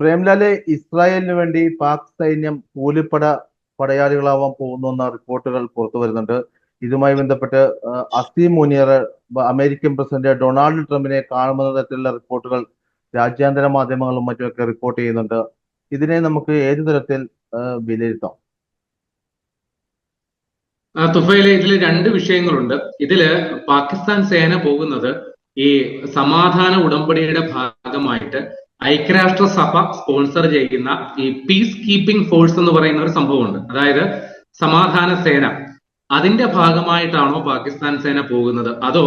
പ്രേംലാലെ ഇസ്രായേലിന് വേണ്ടി പാക് സൈന്യം കൂലിപ്പട പടയാളികളാവാൻ പോകുന്നു എന്ന റിപ്പോർട്ടുകൾ പുറത്തു വരുന്നുണ്ട്. ഇതുമായി ബന്ധപ്പെട്ട് അസി മുനിയർ അമേരിക്കൻ പ്രസിഡന്റ് ഡൊണാൾഡ് ട്രംപിനെ കാണുമെന്ന തരത്തിലുള്ള റിപ്പോർട്ടുകൾ രാജ്യാന്തര മാധ്യമങ്ങളും മറ്റുമൊക്കെ റിപ്പോർട്ട് ചെയ്യുന്നുണ്ട്. ഇതിനെ നമുക്ക് ഏത് തരത്തിൽ വിലയിരുത്താം? തുഫയിലെ ഇതിൽ രണ്ട് വിഷയങ്ങളുണ്ട്. ഇതിൽ പാകിസ്ഥാൻ സേന പോകുന്നത് ഈ സമാധാന ഉടമ്പടിയുടെ ഭാഗമായിട്ട് ഐക്യരാഷ്ട്രസഭ സ്പോൺസർ ചെയ്യുന്ന ഈ പീസ് കീപ്പിംഗ് ഫോഴ്സ് എന്ന് പറയുന്ന ഒരു സംഭവമുണ്ട്. അതായത് സമാധാന സേന. അതിന്റെ ഭാഗമായിട്ടാണോ പാകിസ്ഥാൻ സേന പോകുന്നത്? അതോ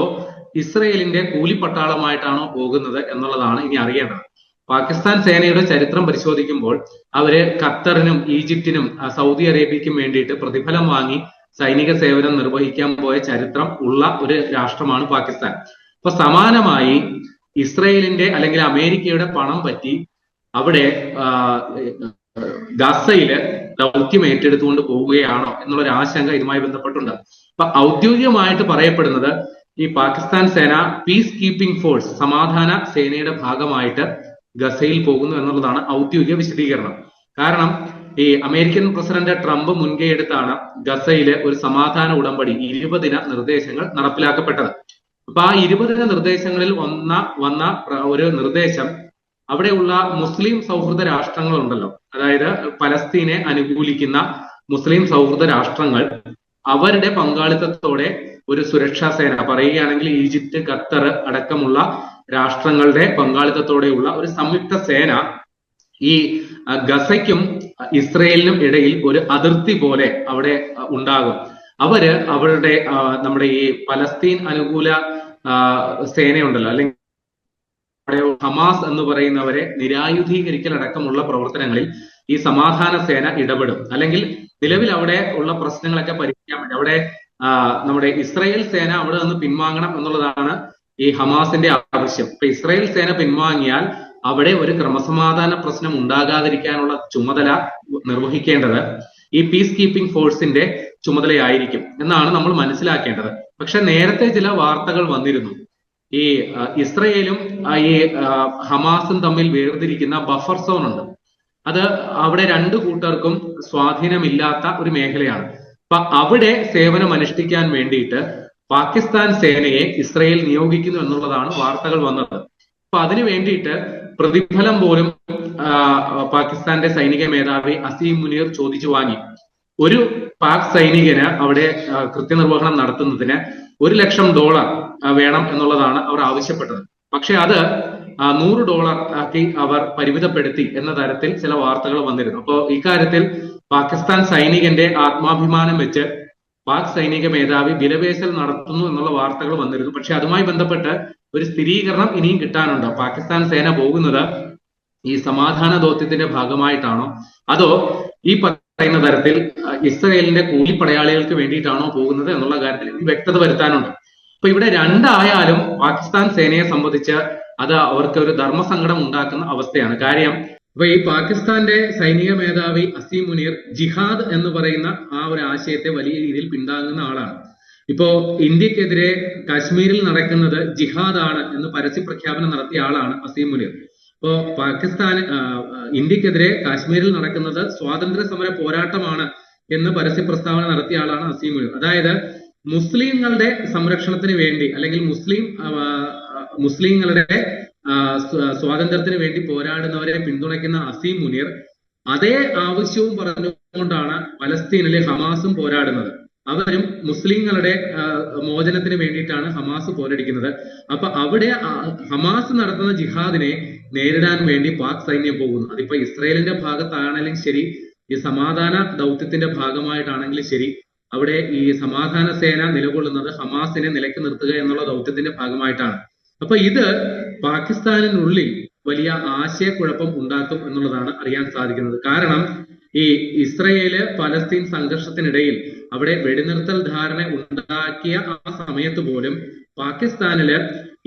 ഇസ്രയേലിന്റെ കൂലിപ്പട്ടാളമായിട്ടാണോ പോകുന്നത് എന്നുള്ളതാണ് ഇനി അറിയേണ്ടത്. പാകിസ്ഥാൻ സേനയുടെ ചരിത്രം പരിശോധിക്കുമ്പോൾ അവർ ഖത്തറിനും ഈജിപ്തിനും സൗദി അറേബ്യയ്ക്കും വേണ്ടിയിട്ട് പ്രതിഫലം വാങ്ങി സൈനിക സേവനം നിർവഹിക്കാൻ പോയ ചരിത്രം ഉള്ള ഒരു രാഷ്ട്രമാണ് പാകിസ്ഥാൻ. അപ്പൊ സമാനമായി ഇസ്രയേലിന്റെ അല്ലെങ്കിൽ അമേരിക്കയുടെ പണം പറ്റി അവിടെ ഗസയിൽ ദൗത്യം ഏറ്റെടുത്തുകൊണ്ട് പോവുകയാണോ എന്നുള്ളൊരു ആശങ്ക ഇതുമായി ബന്ധപ്പെട്ടുണ്ട്. അപ്പൊ ഔദ്യോഗികമായിട്ട് പറയപ്പെടുന്നത് ഈ പാകിസ്ഥാൻ സേന പീസ് കീപ്പിംഗ് ഫോഴ്സ് സമാധാന സേനയുടെ ഭാഗമായിട്ട് ഗസയിൽ പോകുന്നു എന്നുള്ളതാണ് ഔദ്യോഗിക വിശദീകരണം. കാരണം ഈ അമേരിക്കൻ പ്രസിഡന്റ് ട്രംപ് മുൻകൈയെടുത്താണ് ഗസയിലെ ഒരു സമാധാന ഉടമ്പടി ഇരുപതിന നിർദ്ദേശങ്ങൾ നടപ്പിലാക്കപ്പെട്ടത്. അപ്പൊ ആ ഇരുപത് നിർദ്ദേശങ്ങളിൽ ഒന്ന വന്ന ഒരു നിർദ്ദേശം അവിടെയുള്ള മുസ്ലിം സൗഹൃദ രാഷ്ട്രങ്ങളുണ്ടല്ലോ. അതായത് പലസ്തീനെ അനുകൂലിക്കുന്ന മുസ്ലിം സൗഹൃദ രാഷ്ട്രങ്ങൾ അവരുടെ പങ്കാളിത്തത്തോടെ ഒരു സുരക്ഷാ സേന പറയുകയാണെങ്കിൽ ഈജിപ്ത് ഖത്തർ അടക്കമുള്ള രാഷ്ട്രങ്ങളുടെ പങ്കാളിത്തത്തോടെയുള്ള ഒരു സംയുക്ത സേന ഈ ഗസയ്ക്കും ഇസ്രയേലിനും ഇടയിൽ ഒരു അതിർത്തി പോലെ അവിടെ ഉണ്ടാകും. അവർ അവരുടെ നമ്മുടെ ഈ പലസ്തീൻ അനുകൂല സേനയുണ്ടല്ലോ. അല്ലെങ്കിൽ ഹമാസ് എന്ന് പറയുന്നവരെ നിരായുധീകരിക്കൽ അടക്കമുള്ള പ്രവർത്തനങ്ങളിൽ ഈ സമാധാന സേന ഇടപെടും. അല്ലെങ്കിൽ നിലവിൽ അവിടെ ഉള്ള പ്രശ്നങ്ങളൊക്കെ പരിഹരിക്കാൻ വേണ്ടി അവിടെ നമ്മുടെ ഇസ്രായേൽ സേന അവിടെ നിന്ന് പിൻവാങ്ങണം എന്നുള്ളതാണ് ഈ ഹമാസിന്റെ ആവശ്യം. ഇപ്പൊ ഇസ്രായേൽ സേന പിൻവാങ്ങിയാൽ അവിടെ ഒരു ക്രമസമാധാന പ്രശ്നം ഉണ്ടാകാതിരിക്കാനുള്ള ചുമതല നിർവഹിക്കേണ്ടത് ഈ പീസ് കീപ്പിംഗ് ഫോഴ്സിന്റെ ചുമതലയായിരിക്കും എന്നാണ് നമ്മൾ മനസ്സിലാക്കേണ്ടത്. പക്ഷെ നേരത്തെ ചില വാർത്തകൾ വന്നിരുന്നു. ഈ ഇസ്രയേലും ഈ ഹമാസും തമ്മിൽ വേർതിരിക്കുന്ന ബഫർ സോൺ ഉണ്ട്. അത് അവിടെ രണ്ട് കൂട്ടർക്കും സ്വാധീനമില്ലാത്ത ഒരു മേഖലയാണ്. അപ്പൊ അവിടെ സേവനം അനുഷ്ഠിക്കാൻ വേണ്ടിയിട്ട് പാകിസ്ഥാൻ സേനയെ ഇസ്രയേൽ നിയോഗിക്കുന്നു എന്നുള്ളതാണ് വാർത്തകൾ വന്നത്. അപ്പൊ അതിനു വേണ്ടിയിട്ട് പ്രതിഫലം പോലും പാകിസ്ഥാന്റെ സൈനിക മേധാവി അസീം മുനീർ ചോദിച്ചു വാങ്ങി. ഒരു പാക് സൈനികന് അവിടെ കൃത്യനിർവഹണം നടത്തുന്നതിന് ഒരു ലക്ഷം ഡോളർ വേണം എന്നുള്ളതാണ് അവർ ആവശ്യപ്പെട്ടത്. പക്ഷെ അത് നൂറ് ഡോളർ ആക്കി അവർ പരിമിതപ്പെടുത്തി എന്ന തരത്തിൽ ചില വാർത്തകൾ വന്നിരുന്നു. അപ്പോൾ ഇക്കാര്യത്തിൽ പാകിസ്ഥാൻ സൈനികന്റെ ആത്മാഭിമാനം വെച്ച് പാക് സൈനിക മേധാവി വിലപേശൽ നടത്തുന്നു എന്നുള്ള വാർത്തകൾ വന്നിരുന്നു. പക്ഷെ അതുമായി ബന്ധപ്പെട്ട് ഒരു സ്ഥിരീകരണം ഇനിയും കിട്ടാനുണ്ട്. പാകിസ്ഥാൻ സേന പോകുന്നത് ഈ സമാധാന ദൗത്യത്തിന്റെ ഭാഗമായിട്ടാണോ? അതോ ഈ പറയുന്ന തരത്തിൽ ഇസ്രയേലിന്റെ കൂലിപ്പടയാളികൾക്ക് വേണ്ടിയിട്ടാണോ പോകുന്നത് എന്നുള്ള കാര്യത്തിൽ വ്യക്തത വരുത്താനുണ്ട്. അപ്പൊ ഇവിടെ രണ്ടായാലും പാകിസ്ഥാൻ സേനയെ സംബന്ധിച്ച് അത് അവർക്ക് ഒരു ധർമ്മസങ്കടം ഉണ്ടാക്കുന്ന അവസ്ഥയാണ്. കാര്യം അപ്പൊ ഈ പാകിസ്ഥാന്റെ സൈനിക മേധാവി അസീം മുനീർ ജിഹാദ് എന്ന് പറയുന്ന ആ ഒരു ആശയത്തെ വലിയ രീതിയിൽ പിന്താങ്ങുന്ന ആളാണ്. ഇപ്പോ ഇന്ത്യക്കെതിരെ കാശ്മീരിൽ നടക്കുന്നത് ജിഹാദാണ് എന്ന് പരസ്യ പ്രഖ്യാപനം നടത്തിയ ആളാണ് അസീം മുനീർ. ഇപ്പോ പാകിസ്ഥാൻ ഇന്ത്യക്കെതിരെ കാശ്മീരിൽ നടക്കുന്നത് സ്വാതന്ത്ര്യ സമര പോരാട്ടമാണ് എന്ന് പരസ്യ പ്രസ്താവന നടത്തിയ ആളാണ് അസീം മുനീർ അതായത് മുസ്ലിങ്ങളുടെ സംരക്ഷണത്തിന് വേണ്ടി അല്ലെങ്കിൽ മുസ്ലിം മുസ്ലിങ്ങളുടെ സ്വാതന്ത്ര്യത്തിന് വേണ്ടി പോരാടുന്നവരെ പിന്തുണയ്ക്കുന്ന അസീം മുനീർ അതേ ആവശ്യവും പറഞ്ഞുകൊണ്ടാണ് പലസ്തീനിലെ ഹമാസും പോരാടുന്നത്. അവരും മുസ്ലിങ്ങളുടെ മോചനത്തിന് വേണ്ടിയിട്ടാണ് ഹമാസ് പോരടിക്കുന്നത്. അപ്പൊ അവിടെ ഹമാസ് നടത്തുന്ന ജിഹാദിനെ നേരിടാൻ വേണ്ടി പാക് സൈന്യം പോകുന്നു. അതിപ്പോ ഇസ്രയേലിന്റെ ഭാഗത്താണെങ്കിലും ശരി ഈ സമാധാന ദൗത്യത്തിന്റെ ഭാഗമായിട്ടാണെങ്കിൽ ശരി അവിടെ ഈ സമാധാന സേന നിലകൊള്ളുന്നത് ഹമാസിനെ നിലയ്ക്ക് നിർത്തുക എന്നുള്ള ദൗത്യത്തിന്റെ ഭാഗമായിട്ടാണ്. അപ്പൊ ഇത് പാകിസ്ഥാനിനുള്ളിൽ വലിയ ആശയക്കുഴപ്പം ഉണ്ടാക്കും എന്നുള്ളതാണ് അറിയാൻ സാധിക്കുന്നത്. കാരണം ഈ ഇസ്രയേൽ പലസ്തീൻ സംഘർഷത്തിനിടയിൽ അവിടെ വെടിനിർത്തൽ ധാരണ ഉണ്ടാക്കിയ ആ സമയത്ത് പോലും പാകിസ്ഥാനിൽ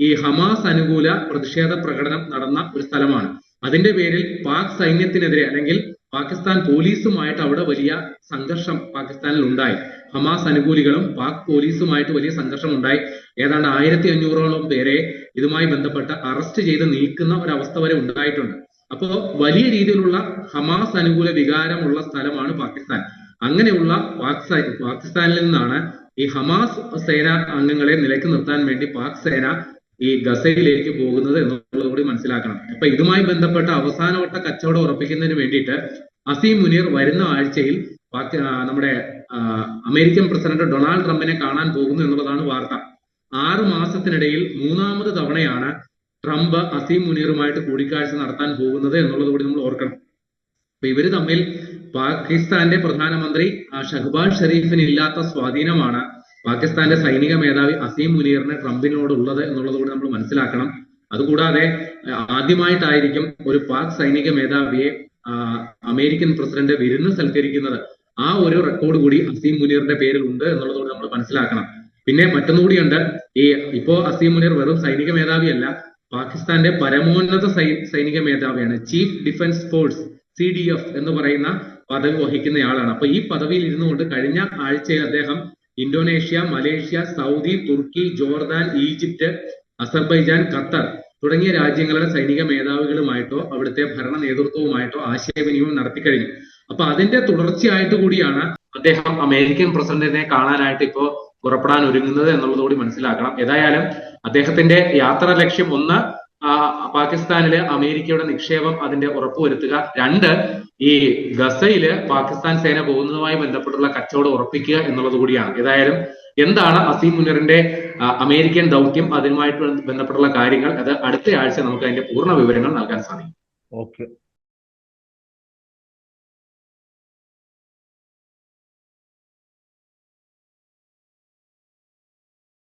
ഈ ഹമാസ് അനുകൂല പ്രതിഷേധ പ്രകടനം നടന്ന ഒരു സ്ഥലമാണ്. അതിന്റെ പേരിൽ പാക് സൈന്യത്തിനെതിരെ അല്ലെങ്കിൽ പാകിസ്ഥാൻ പോലീസുമായിട്ട് അവിടെ വലിയ സംഘർഷം പാകിസ്ഥാനിൽ ഉണ്ടായി. ഹമാസ് അനുകൂലികളും പാക് പോലീസുമായിട്ട് വലിയ സംഘർഷം ഉണ്ടായി. ഏതാണ്ട് ആയിരത്തി അഞ്ഞൂറോളം പേരെ ഇതുമായി ബന്ധപ്പെട്ട് അറസ്റ്റ് ചെയ്ത് നീക്കുന്ന ഒരവസ്ഥ വരെ ഉണ്ടായിട്ടുണ്ട്. അപ്പോ വലിയ രീതിയിലുള്ള ഹമാസ് അനുകൂല വികാരമുള്ള സ്ഥലമാണ് പാകിസ്ഥാൻ. അങ്ങനെയുള്ള പാകിസ്ഥാനിൽ നിന്നാണ് ഈ ഹമാസ് സേന അംഗങ്ങളെ നിലയ്ക്ക് നിർത്താൻ വേണ്ടി പാക് സേന ഈ ഗസയിലേക്ക് പോകുന്നത് എന്നുള്ളത് കൂടി മനസ്സിലാക്കണം. അപ്പൊ ഇതുമായി ബന്ധപ്പെട്ട അവസാനവട്ട കച്ചവടം ഉറപ്പിക്കുന്നതിന് വേണ്ടിയിട്ട് അസീം മുനീർ വരുന്ന ആഴ്ചയിൽ നമ്മുടെ അമേരിക്കൻ പ്രസിഡന്റ് ഡൊണാൾഡ് ട്രംപിനെ കാണാൻ പോകുന്നു എന്നുള്ളതാണ് വാർത്ത. ആറു മാസത്തിനിടയിൽ മൂന്നാമത് തവണയാണ് ട്രംപ് അസീം മുനീറുമായിട്ട് കൂടിക്കാഴ്ച നടത്താൻ പോകുന്നത് എന്നുള്ളത് കൂടി നമ്മൾ ഓർക്കണം. അപ്പൊ ഇവർ തമ്മിൽ പാകിസ്ഥാന്റെ പ്രധാനമന്ത്രി ഷഹബാസ് ഷെരീഫിന് ഇല്ലാത്ത സ്വാധീനമാണ് പാകിസ്ഥാന്റെ സൈനിക മേധാവി അസീം മുനീറിന് ട്രംപിനോടുള്ളത് എന്നുള്ളത് കൂടി നമ്മൾ മനസ്സിലാക്കണം. അതുകൂടാതെ ആദ്യമായിട്ടായിരിക്കും ഒരു പാക് സൈനിക മേധാവിയെ അമേരിക്കൻ പ്രസിഡന്റ് വിരുന്ന് സൽക്കരിക്കുന്നത്. ആ ഒരു റെക്കോർഡ് കൂടി അസീം മുനീറിന്റെ പേരിൽ ഉണ്ട് എന്നുള്ളത് കൂടി നമ്മൾ മനസ്സിലാക്കണം. പിന്നെ മറ്റൊന്നുകൂടിയുണ്ട് ഈ ഇപ്പോ അസീം മുനീർ വെറും സൈനിക മേധാവിയല്ല പാകിസ്ഥാന്റെ പരമോന്നത സൈനിക മേധാവിയാണ് chief defence force C D F എന്ന് പറയുന്ന പദവി വഹിക്കുന്നയാളാണ്. അപ്പൊ ഈ പദവിയിൽ ഇരുന്നുകൊണ്ട് കഴിഞ്ഞ ആഴ്ചയിൽ അദ്ദേഹം ഇന്തോനേഷ്യ മലേഷ്യ സൗദി തുർക്കി ജോർദാൻ ഈജിപ്റ്റ് അസർബൈജാൻ ഖത്തർ തുടങ്ങിയ രാജ്യങ്ങളുടെ സൈനിക മേധാവികളുമായിട്ടോ അവിടുത്തെ ഭരണ നേതൃത്വവുമായിട്ടോ ആശയവിനിമയം നടത്തിക്കഴിഞ്ഞു. അപ്പൊ അതിന്റെ തുടർച്ചയായിട്ട് കൂടിയാണ് അദ്ദേഹം അമേരിക്കൻ പ്രസിഡന്റിനെ കാണാനായിട്ട് ഇപ്പോ പുറപ്പെടാൻ ഒരുങ്ങുന്നത് എന്നുള്ളത് കൂടി മനസ്സിലാക്കണം. ഏതായാലും അദ്ദേഹത്തിന്റെ യാത്രാ ലക്ഷ്യം ഒന്ന് പാകിസ്ഥാനിൽ അമേരിക്കയുടെ നിക്ഷേപം അതിന്റെ ഉറപ്പുവരുത്തുക. രണ്ട് ഈ ഗസയിൽ പാകിസ്ഥാൻ സേന പോകുന്നതുമായി ബന്ധപ്പെട്ടുള്ള കച്ചവടം ഉറപ്പിക്കുക എന്നുള്ളത് കൂടിയാണ്. ഏതായാലും എന്താണ് അസീം മുനീറിന്റെ അമേരിക്കൻ ദൗത്യം അതുമായിട്ട് ബന്ധപ്പെട്ടുള്ള കാര്യങ്ങൾ? അത് അടുത്ത ആഴ്ച നമുക്ക് അതിന്റെ പൂർണ വിവരങ്ങൾ നൽകാൻ സാധിക്കും.